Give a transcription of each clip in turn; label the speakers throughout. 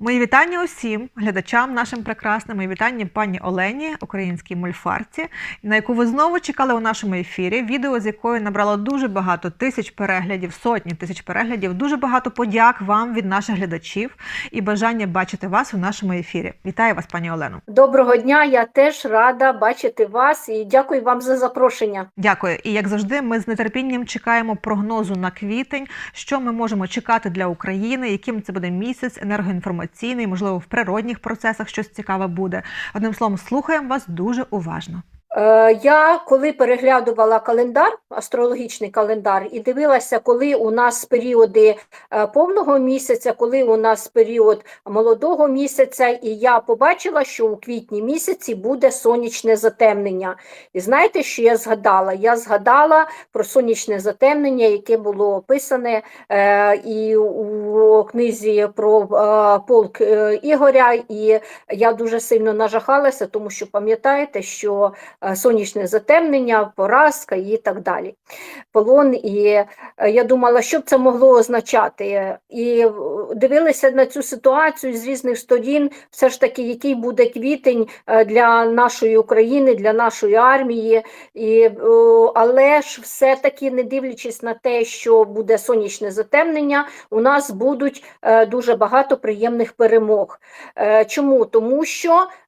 Speaker 1: Мої вітання усім глядачам, нашим прекрасним, мої вітання пані Олені, українській мульфарці, на яку ви знову чекали у нашому ефірі. Відео з якою набрало дуже багато тисяч переглядів, сотні тисяч переглядів. Дуже багато подяк вам від наших глядачів і бажання бачити вас у нашому ефірі. Вітаю вас, пані Олено.
Speaker 2: Доброго дня, я теж рада бачити вас і дякую вам за запрошення.
Speaker 1: Дякую. І як завжди, ми з нетерпінням чекаємо прогнозу на квітень, що ми можемо чекати для України, яким це буде місяць енергоінформаційний, можливо, в природних процесах щось цікаве буде. Одним словом, слухаємо вас дуже уважно.
Speaker 2: Е, Я коли переглядувала календар, астрологічний календар, і дивилася, коли у нас періоди е, повного місяця, коли у нас період молодого місяця, і я побачила, що у квітні місяці буде сонячне затемнення. І знаєте, що я згадала? Я згадала про сонячне затемнення, яке було описане е, і у книзі про е, полк е, Ігоря, і я дуже сильно нажахалася, тому що пам'ятаєте, що е, сонячне затемнення, поразка і так далі. Полон, і е, я думала, що б це могло означати. І е, дивилися на цю ситуацію з різних сторін, все ж таки, який буде квітень е, для нашої України, для нашої армії. І, е, але ж все-таки, не дивлячись на те, що буде сонячне затемнення, у нас будуть е, дуже багато приємних перемог. Е, Чому? Тому що е,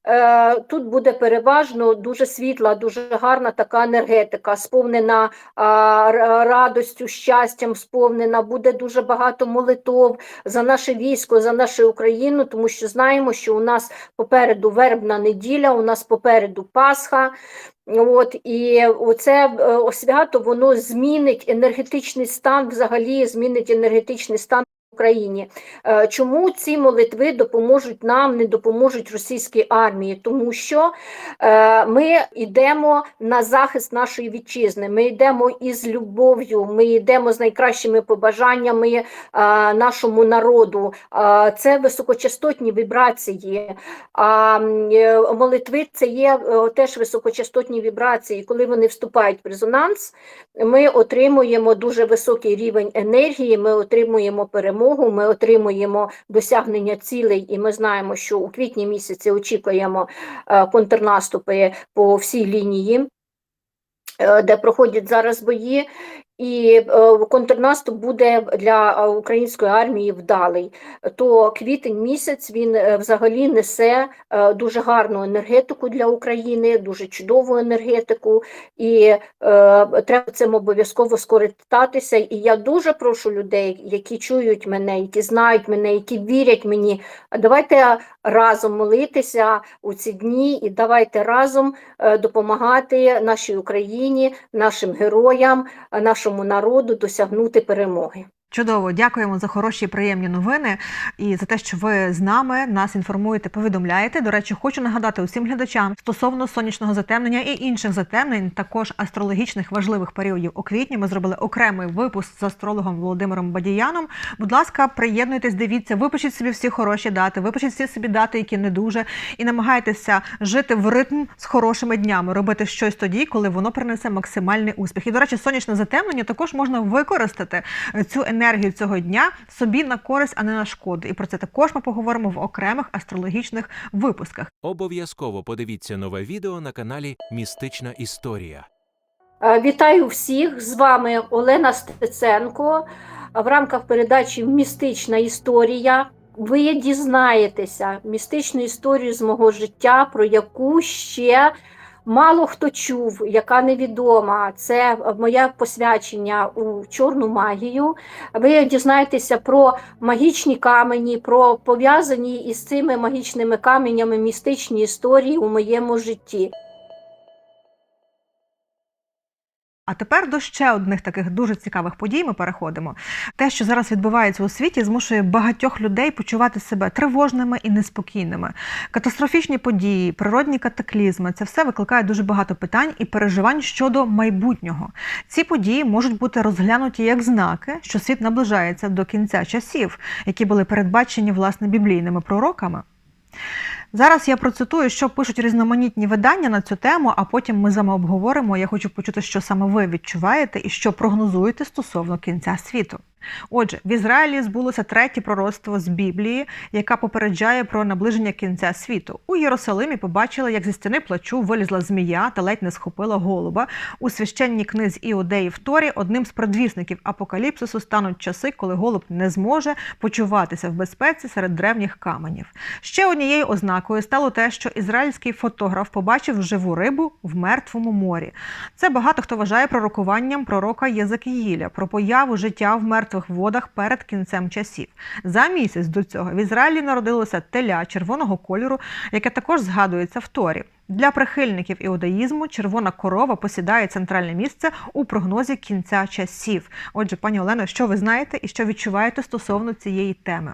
Speaker 2: тут буде переважно дуже світла, дуже гарна така енергетика, сповнена радостю, щастям, сповнена, буде дуже багато молитов за наше військо, за нашу Україну, тому що знаємо, що у нас попереду вербна неділя, у нас попереду Пасха. От і оце е, свято воно змінить енергетичний стан, взагалі змінить енергетичний стан. Україні. Е, Чому ці молитви допоможуть нам, не допоможуть російській армії? Тому що е, ми йдемо на захист нашої вітчизни, ми йдемо із любов'ю, ми йдемо з найкращими побажаннями е, нашому народу. Це високочастотні вібрації. А молитви це є теж високочастотні вібрації. Коли вони вступають в резонанс, ми отримуємо дуже високий рівень енергії, ми отримуємо перемогу, ми отримуємо досягнення цілей, і ми знаємо, що у квітні місяці очікуємо е, контрнаступи по всій лінії. е, Де проходять зараз бої, і е, контрнаступ буде для е, української армії вдалий. То квітень місяць він е, взагалі несе дуже гарну енергетику для України, дуже чудову енергетику, і треба цим обов'язково скористатися. І я дуже прошу людей, які чують мене, які знають мене, які вірять мені. Давайте разом молитися у ці дні, і давайте разом е, допомагати нашій Україні, нашим героям, е, нашому народу досягнути перемоги.
Speaker 1: Чудово, дякуємо за хороші приємні новини і за те, що ви з нами нас інформуєте, повідомляєте. До речі, хочу нагадати усім глядачам стосовно сонячного затемнення і інших затемнень, також астрологічних важливих періодів у квітні. Ми зробили окремий випуск з астрологом Володимиром Бадіяном. Будь ласка, приєднуйтесь, дивіться, випишіть собі всі хороші дати, випишіть всі собі дати, які не дуже, і намагайтеся жити в ритм з хорошими днями, робити щось тоді, коли воно принесе максимальний успіх. І до речі, сонячне затемнення також можна використати цю енергію цього дня собі на користь, а не на шкоду. І про це також ми поговоримо в окремих астрологічних випусках.
Speaker 3: Обов'язково подивіться нове відео на каналі Містична Історія.
Speaker 2: Е, Вітаю всіх! З вами Олена Стеценко. В рамках передачі Містична історія. Ви дізнаєтеся містичну історію з мого життя, про яку ще мало хто чув, яка невідома. Це моє посвячення у чорну магію. Ви дізнаєтеся про магічні камені, про пов'язані із цими магічними каменями містичні історії у моєму житті.
Speaker 1: А тепер до ще одних таких дуже цікавих подій ми переходимо. Те, що зараз відбувається у світі, змушує багатьох людей почувати себе тривожними і неспокійними. Катастрофічні події, природні катаклізми це все викликає дуже багато питань і переживань щодо майбутнього. Ці події можуть бути розглянуті як знаки, що світ наближається до кінця часів, які були передбачені власне біблійними пророками. Зараз я процитую, що пишуть різноманітні видання на цю тему, а потім ми з вами обговоримо. Я хочу почути, що саме ви відчуваєте і що прогнозуєте стосовно кінця світу. Отже, в Ізраїлі збулося третє пророцтво з Біблії, яка попереджає про наближення кінця світу. У Єрусалимі побачили, як зі стіни плачу вилізла змія та ледь не схопила голуба. У священній книзі Іудеї в Торі одним з предвісників апокаліпсису стануть часи, коли голуб не зможе почуватися в безпеці серед древніх каменів. Ще однією ознакою стало те, що ізраїльський фотограф побачив живу рибу в мертвому морі. Це багато хто вважає пророкуванням пророка Єзекіїля про появу життя в мертвих водах перед кінцем часів. За місяць до цього в Ізраїлі народилося теля червоного кольору, яке також згадується в Торі. Для прихильників іудаїзму червона корова посідає центральне місце у прогнозі кінця часів. Отже, пані Олено, що ви знаєте і що відчуваєте стосовно цієї теми?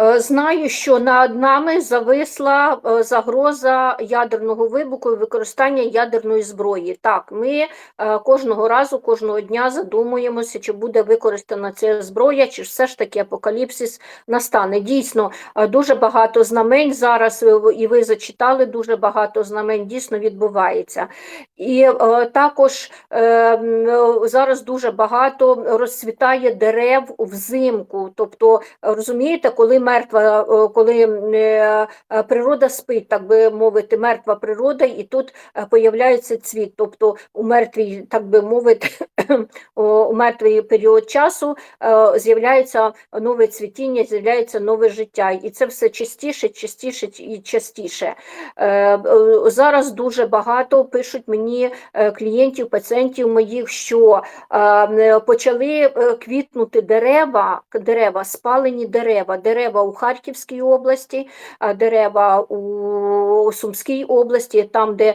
Speaker 2: Е, Знаю, що над нами зависла е, загроза ядерного вибуху і використання ядерної зброї. Так, ми е, кожного разу, кожного дня задумуємося, чи буде використана ця зброя, чи все ж таки апокаліпсис настане. Дійсно, дуже багато знамень зараз, і ви зачитали, дуже багато знамень дійсно відбувається. І е, також е, зараз дуже багато розцвітає дерев взимку. Тобто, розумієте, коли мертва, е, коли е, е, природа спить, так би мовити, мертва природа, і тут появляється цвіт. Тобто у мертвій, так би мовити, у мертвий період часу з'являється нове цвітіння, з'являється нове життя. І це все частіше, частіше і частіше. Зараз дуже багато пишуть мені е, клієнтів, пацієнтів моїх, що е, почали е, квітнути дерева, дерева, спалені дерева, дерева у Харківській області, дерева у Сумській області, там, де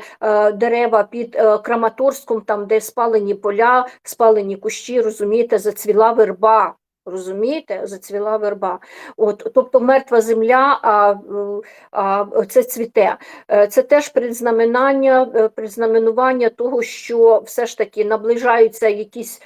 Speaker 2: дерева під Краматорськом, там, де спалені поля, спалені кущі, розумієте, зацвіла верба. Розумієте, зацвіла верба. От, тобто мертва земля, а, а це цвіте. Е, Це теж предзнаменання, е, предзнаменування того, що все ж таки наближаються якісь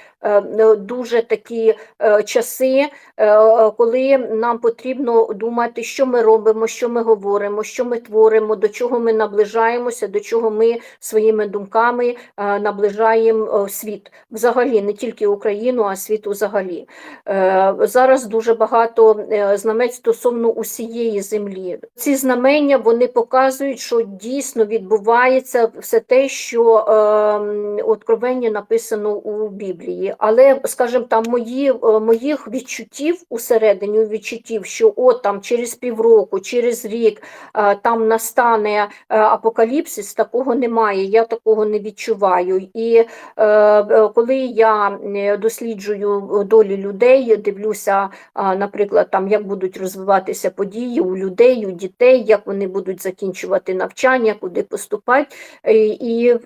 Speaker 2: дуже такі е, часи, е, е, коли нам потрібно думати, що ми робимо, що ми говоримо, що ми творимо, до чого ми наближаємося, до чого ми своїми думками е, наближаємо е, світ. Взагалі, не тільки Україну, а світ взагалі. Е, Зараз дуже багато е, знамень стосовно усієї землі. Ці знамення вони показують, що дійсно відбувається все те, що е, откровення написано у Біблії. Але, скажімо, там мої, е, моїх відчуттів усередині відчуттів, що от там через півроку, через рік е, там настане е, апокаліпсис, такого немає. Я такого не відчуваю. І коли я досліджую долі людей, дивлюся, наприклад, там як будуть розвиватися події у людей, у дітей, як вони будуть закінчувати навчання, куди поступати. І, і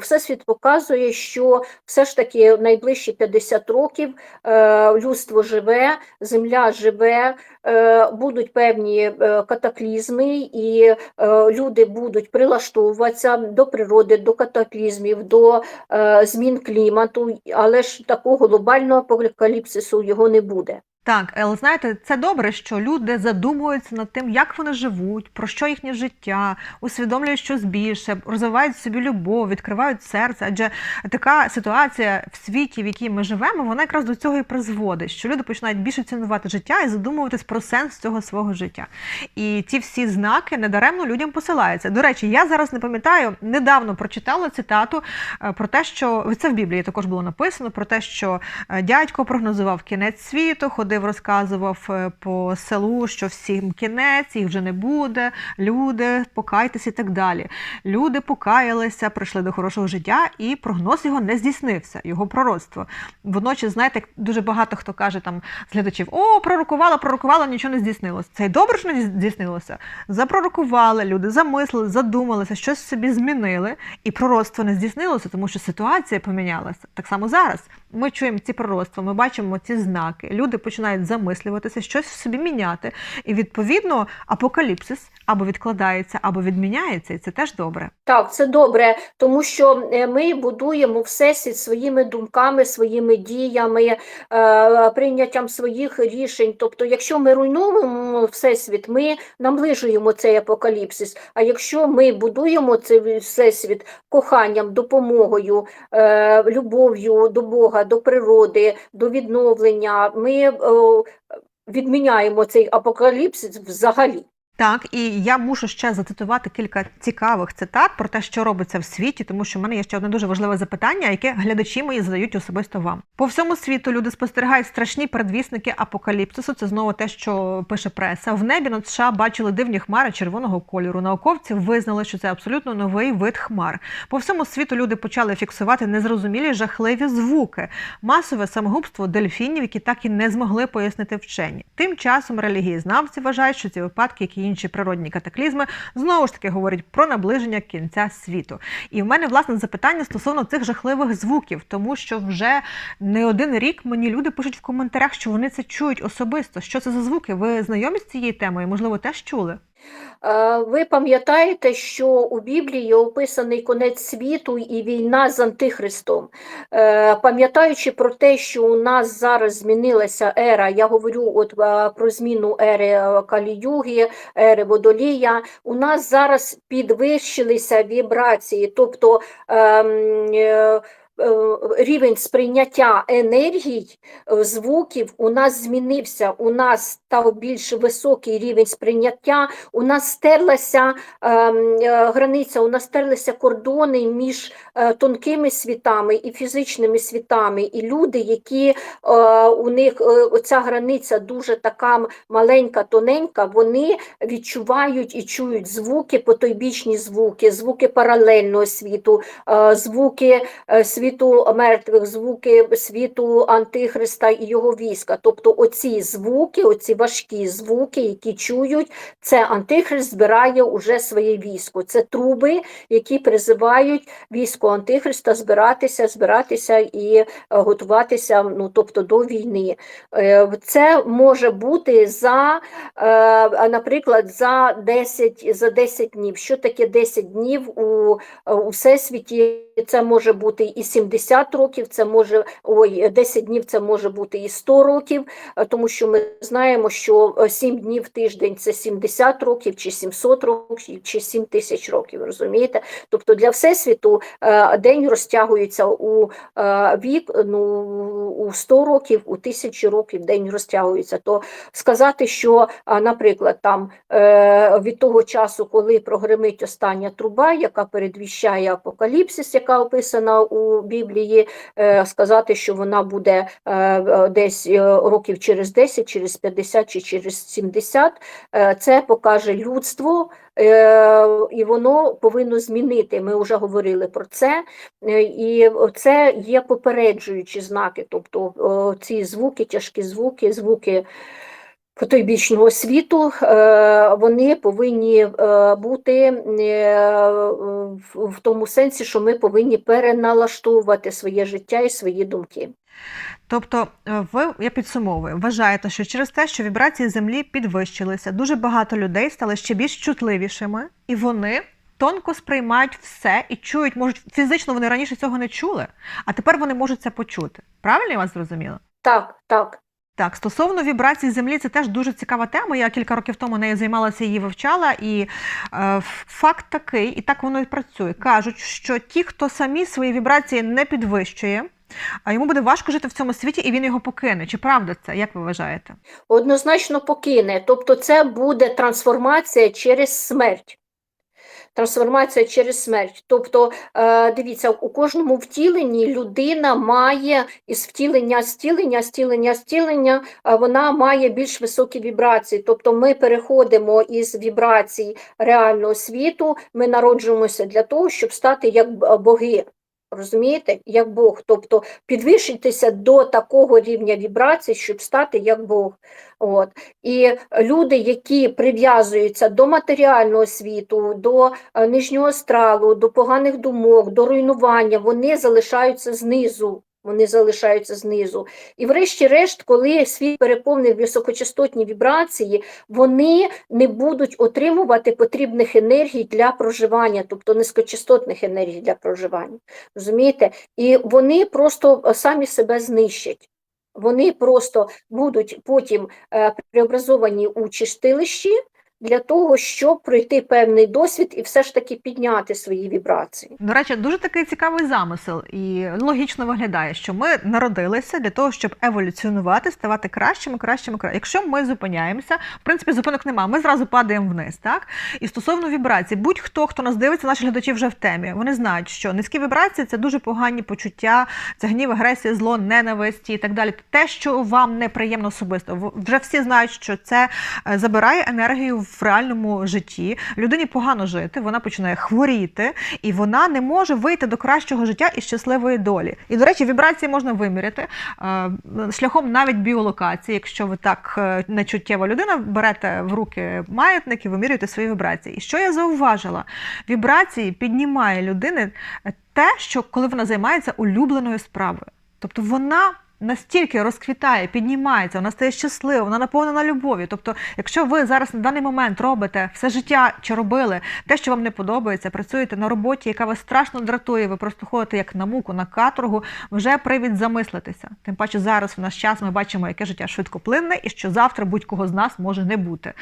Speaker 2: всесвіт показує, що все ж таки найближчі 50 років е, людство живе, земля живе, е, будуть певні е, катаклізми, і люди будуть прилаштовуватися до природи, до катаклізмів, до змін клімату, але ж такого глобального апокаліпсису його не буде.
Speaker 1: Так, але знаєте, це добре, що люди задумуються над тим, як вони живуть, про що їхнє життя, усвідомлюють щось більше, розвивають собі любов, відкривають серце. Адже така ситуація в світі, в якій ми живемо, вона якраз до цього і призводить, що люди починають більше цінувати життя і задумуватись про сенс цього свого життя. І ті всі знаки недаремно людям посилаються. До речі, я зараз не пам'ятаю, недавно прочитала цитату е, про те, що це в Біблії також було написано про те, що е, дядько прогнозував кінець світу, ходив, розказував е, по селу, що всім кінець, їх вже не буде. Люди, покайтесь і так далі. Люди покаялися, прийшли до хорошого життя, і прогноз його не здійснився, його пророцтво. Водночас, знаєте, дуже багато хто каже там з глядачів: о, пророкувала, пророкувала, нічого не здійснилося. Це й добре, що не здійснилося. Запророкували, люди замислили, задумалися, щось собі змінили, і пророцтво не здійснилося, тому що ситуація помінялася. Так само зараз. Ми чуємо ці пророцтва, ми бачимо ці знаки. Люди починають замислюватися, щось в собі міняти. І відповідно апокаліпсис або відкладається, або відміняється, і це теж добре.
Speaker 2: Так, це добре, тому що е, ми будуємо всесвіт своїми думками, своїми діями, е, прийняттям своїх рішень. Тобто, якщо ми руйнуємо всесвіт, ми наближуємо цей апокаліпсис. А якщо ми будуємо цей всесвіт коханням, допомогою, е, любов'ю до Бога, до природи, до відновлення, ми відміняємо цей апокаліпсис взагалі.
Speaker 1: Так, і я мушу ще зацитувати кілька цікавих цитат про те, що робиться в світі, тому що в мене є ще одне дуже важливе запитання, яке глядачі мої задають особисто вам. По всьому світу люди спостерігають страшні передвісники апокаліпсису. Це знову те, що пише преса. В небі над США бачили дивні хмари червоного кольору. Науковці визнали, що це абсолютно новий вид хмар. По всьому світу люди почали фіксувати незрозумілі жахливі звуки, масове самогубство дельфінів, які так і не змогли пояснити вчені. Тим часом релігієзнавці вважають, що ці випадки, як і інші природні катаклізми, знову ж таки говорять про наближення кінця світу. І в мене власне запитання стосовно цих жахливих звуків, тому що вже не один рік мені люди пишуть в коментарях, що вони це чують особисто. Що це за звуки? Ви знайомі з цією темою? Можливо, теж чули?
Speaker 2: Е, Ви пам'ятаєте, що у Біблії описаний конець світу і війна з Антихристом. Е, Пам'ятаючи про те, що у нас зараз змінилася ера, я говорю от е, про зміну ери Каліюги, ери Водолія, у нас зараз підвищилися вібрації, тобто ем, рівень сприйняття енергій, е, звуків у нас змінився, у нас став більш високий рівень сприйняття, у нас стерлася ем, е, границя, у нас стерлися кордони між е, тонкими світами і фізичними світами. І люди, які е, у них е, оця границя дуже така маленька, тоненька, вони відчувають і чують звуки, потойбічні звуки, звуки паралельного світу, е, звуки е, світу мертвих, звуки світу Антихриста і його війська. Тобто оці звуки, оці важкі звуки, які чують, це Антихрист збирає уже своє військо. Це труби, які призивають військо Антихриста збиратися, збиратися і е, готуватися, ну тобто до війни. Е, Це може бути за, е, наприклад, за 10, за 10 днів. Що таке 10 днів у, у всесвіті? Це може бути і 70 років, це може ой, 10 днів це може бути і 100 років, е, тому що ми знаємо, що е, 7 днів в тиждень це 70 років, чи 700 років, чи 7 тисяч років. Розумієте? Тобто для всесвіту е, день розтягується у е, вік, ну у 100 років, у тисячі років день розтягується. То сказати, що, наприклад, там е, від того часу, коли прогремить остання труба, яка передвіщає апокаліпсис, яка описана у Біблії, е, сказати, що вона буде е, е, десь років через 10, через 50 чи через 70, е, це покаже людство. І воно повинно змінити. Ми вже говорили про це, і це є попереджуючі знаки. Тобто ці звуки, тяжкі звуки, звуки потойбічного світу, е, вони повинні е, бути е, в тому сенсі, що ми повинні переналаштовувати своє життя і свої думки.
Speaker 1: Тобто, ви я підсумовую, вважаєте, що через те, що вібрації землі підвищилися, дуже багато людей стали ще більш чутливішими, і вони тонко сприймають все і чують, можуть фізично вони раніше цього не чули, а тепер вони можуть це почути. Правильно я вас зрозуміла?
Speaker 2: Так, так.
Speaker 1: Так, стосовно вібрацій землі, це теж дуже цікава тема. Я кілька років тому нею займалася її вивчала, і е, факт такий, і так воно і працює. Кажуть, що ті, хто самі свої вібрації не підвищує, а йому буде важко жити в цьому світі, і він його покине. Чи правда це? Як ви вважаєте?
Speaker 2: Однозначно покине. Тобто це буде трансформація через смерть. Трансформація через смерть. Тобто, е, дивіться, у кожному втіленні людина має із втілення стілення, стілення, стілення, е, вона має більш високі вібрації. Тобто ми переходимо із вібрацій реального світу, ми народжуємося для того, щоб стати як боги. Розумієте, як Бог, тобто підвищитися до такого рівня вібрацій, щоб стати як Бог. От. І люди, які прив'язуються до матеріального світу, до е, нижнього астралу, до поганих думок, до руйнування, вони залишаються знизу. Вони залишаються знизу. І врешті-решт, коли світ переповнив високочастотні вібрації, вони не будуть отримувати потрібних енергій для проживання, тобто низькочастотних енергій для проживання. Розумієте? І вони просто е, самі себе знищать. Вони просто будуть потім е, преобразовані у чистилищі для того, щоб пройти певний досвід і все ж таки підняти свої вібрації.
Speaker 1: До речі, дуже такий цікавий замисел, і логічно виглядає, що ми народилися для того, щоб еволюціонувати, ставати кращими, кращими, кращими. Якщо ми зупиняємося, в принципі, зупинок немає, ми зразу падаємо вниз. Так і стосовно вібрацій, будь-хто, хто нас дивиться, наші глядачі вже в темі. Вони знають, що низькі вібрації це дуже погані почуття, це гнів, агресія, зло, ненависті і так далі. Те, що вам неприємно особисто, вже всі знають, що це е, забирає енергію в реальному житті. Людині погано жити, вона починає хворіти, і вона не може вийти до кращого життя і щасливої долі. І, до речі, вібрації можна виміряти е, шляхом навіть біолокації. Якщо ви так е, нечуттєва людина, берете в руки маятник і вимірюєте свої вібрації. І що я зауважила? Вібрації піднімає людини те, що коли вона займається улюбленою справою. Тобто вона настільки розквітає, піднімається, вона стає щаслива, вона наповнена любов'ю. Тобто, якщо ви зараз на даний момент робите все життя чи робили те, що вам не подобається, працюєте на роботі, яка вас страшно дратує, ви просто ходите як на муку, на каторгу, вже привід замислитися. Тим паче зараз в наш час ми бачимо, яке життя швидкоплинне і що завтра будь-кого з нас може не бути.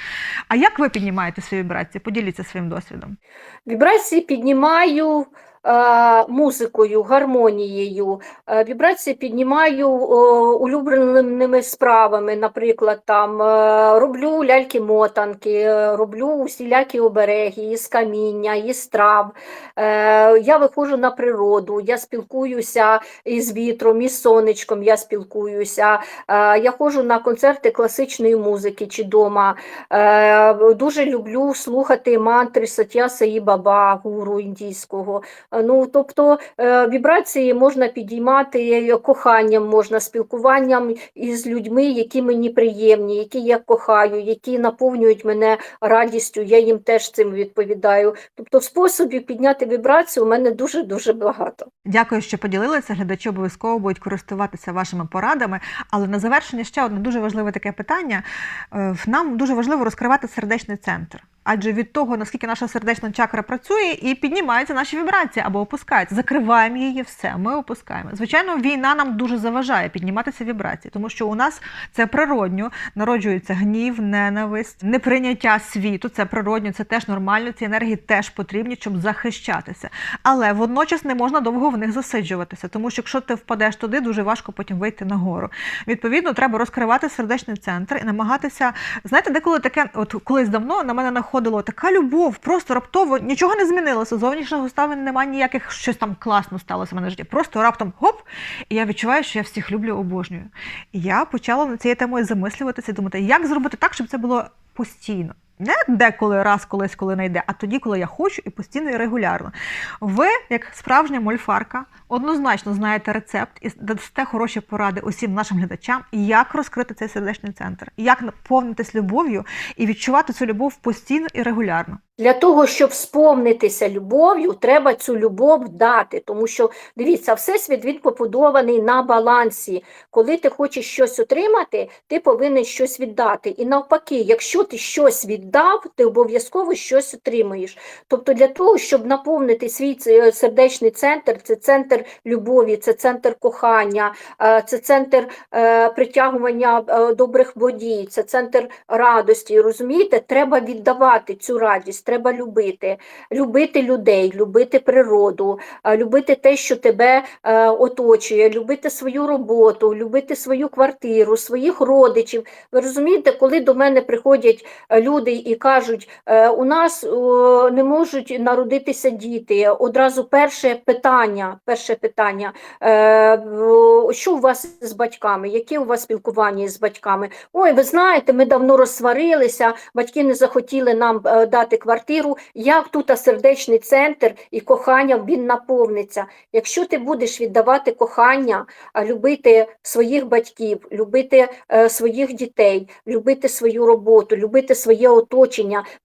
Speaker 1: А як ви піднімаєте свої вібрації? Поділіться своїм досвідом.
Speaker 2: Вібрації піднімаю музикою, гармонією, е, вібрації піднімаю е, улюбленими справами. Наприклад, там е, роблю ляльки-мотанки, е, роблю усілякі обереги із каміння, із трав. Е, я виходжу на природу, я спілкуюся із вітром, із сонечком, я спілкуюся. Е, я ходжу на концерти класичної музики чи дома. Е, Дуже люблю слухати мантри Сатя Саї Баба, гуру індійського. Е, Ну, тобто е, вібрації можна підіймати е, коханням, можна спілкуванням із людьми, які мені приємні, які я кохаю, які наповнюють мене радістю. Я їм теж цим відповідаю. Тобто, способів підняти вібрацію у мене дуже дуже багато.
Speaker 1: Дякую, що поділилися. Глядачі обов'язково будуть користуватися вашими порадами. Але на завершення ще одне дуже важливе таке питання. Нам дуже важливо розкривати сердечний центр. Адже від того, наскільки наша сердечна чакра працює, і піднімаються наші вібрації або опускаються. Закриваємо її все, ми опускаємо. Звичайно, війна нам дуже заважає підніматися вібрації, тому що у нас це природньо, народжується гнів, ненависть, неприйняття світу. Це природньо, це теж нормально. Ці енергії теж потрібні, щоб захищатися. Але водночас не можна довго в них засиджуватися, тому що якщо ти впадеш туди, дуже важко потім вийти нагору. Відповідно, треба розкривати сердечний центр і намагатися. Знаєте, деколи таке, от колись давно на мене находило така любов, просто раптово нічого не змінилося. Зовнішніх обставин немає ніяких щось там класно сталося в мене в житті. Просто раптом гоп, і я відчуваю, що я всіх люблю, обожнюю. І я почала на цією темою замислюватися думати, як зробити так, щоб це було постійно. Не деколи раз колись, коли не йде, а тоді, коли я хочу, і постійно і регулярно. Ви, як справжня мольфарка, однозначно знаєте рецепт і дасте хороші поради усім нашим глядачам, як розкрити цей сердечний центр, як наповнитись любов'ю і відчувати цю любов постійно і регулярно.
Speaker 2: Для того, щоб сповнитися любов'ю, треба цю любов дати. Тому що, дивіться, всесвіт він побудований на балансі. Коли ти хочеш щось отримати, ти повинен щось віддати. І навпаки, якщо ти щось віддав, ти обов'язково щось отримуєш. Тобто для того, щоб наповнити свій сердечний центр, це центр любові, це центр кохання, е, це центр е, притягування е, добрих водій, це центр радості. Розумієте, треба віддавати цю радість, треба любити, любити людей, любити природу, е, любити те, що тебе е, оточує, любити свою роботу, любити свою квартиру, своїх родичів. Ви розумієте, коли до мене приходять е, і кажуть, е, у нас не можуть народитися діти. Одразу перше питання, перше питання, е, що у вас з батьками, яке у вас спілкування з батьками? Ой, ви знаєте, ми давно розсварилися, батьки не захотіли нам е, дати квартиру. Як тут сердечний центр і кохання він наповниться? Якщо ти будеш віддавати кохання, любити своїх батьків, любити своїх дітей, любити свою роботу, любити своє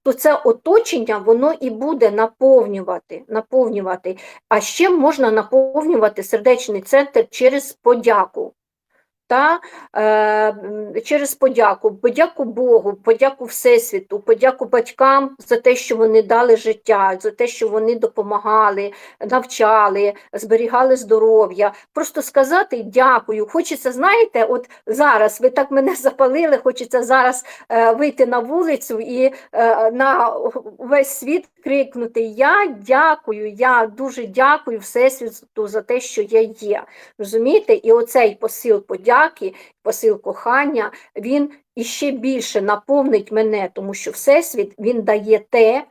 Speaker 2: то це оточення воно і буде наповнювати. наповнювати. А ще можна наповнювати сердечний центр через подяку. Та е, через подяку, подяку Богу, подяку Всесвіту, подяку батькам за те, що вони дали життя, за те, що вони допомагали, навчали, зберігали здоров'я. Просто сказати дякую. Хочеться, знаєте, от зараз ви так мене запалили, хочеться зараз е, вийти на вулицю і е, на весь світ крикнути: Я дякую, я дуже дякую Всесвіту за те, що я є. Розумієте? І оцей посил подяки, посил кохання, він іще більше наповнить мене, тому що Всесвіт він дає те,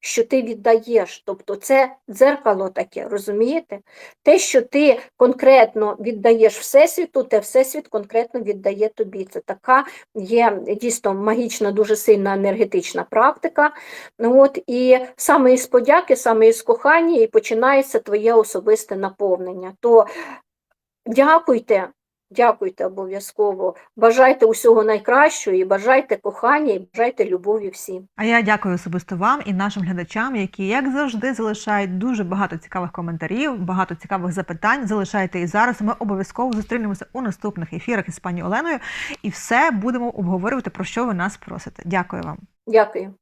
Speaker 2: що ти віддаєш. Тобто це дзеркало таке, розумієте? Те, що ти конкретно віддаєш Всесвіту, те Всесвіт конкретно віддає тобі. Це така є дійсно магічна, дуже сильна енергетична практика. От, і саме із подяки, саме із кохання і починається твоє особисте наповнення. То дякуйте, дякуйте обов'язково, бажайте усього найкращого, і бажайте кохання, і бажайте любові всім.
Speaker 1: А я дякую особисто вам і нашим глядачам, які, як завжди, залишають дуже багато цікавих коментарів, багато цікавих запитань. Залишайте і зараз. Ми обов'язково зустрінемося у наступних ефірах із пані Оленою і все будемо обговорювати, про що ви нас просите. Дякую вам.
Speaker 2: Дякую.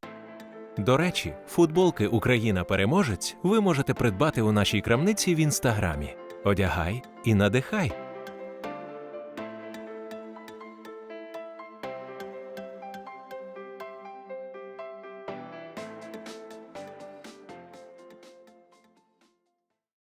Speaker 3: До речі, футболки Україна переможець ви можете придбати у нашій крамниці в інстаграмі. Одягай і надихай.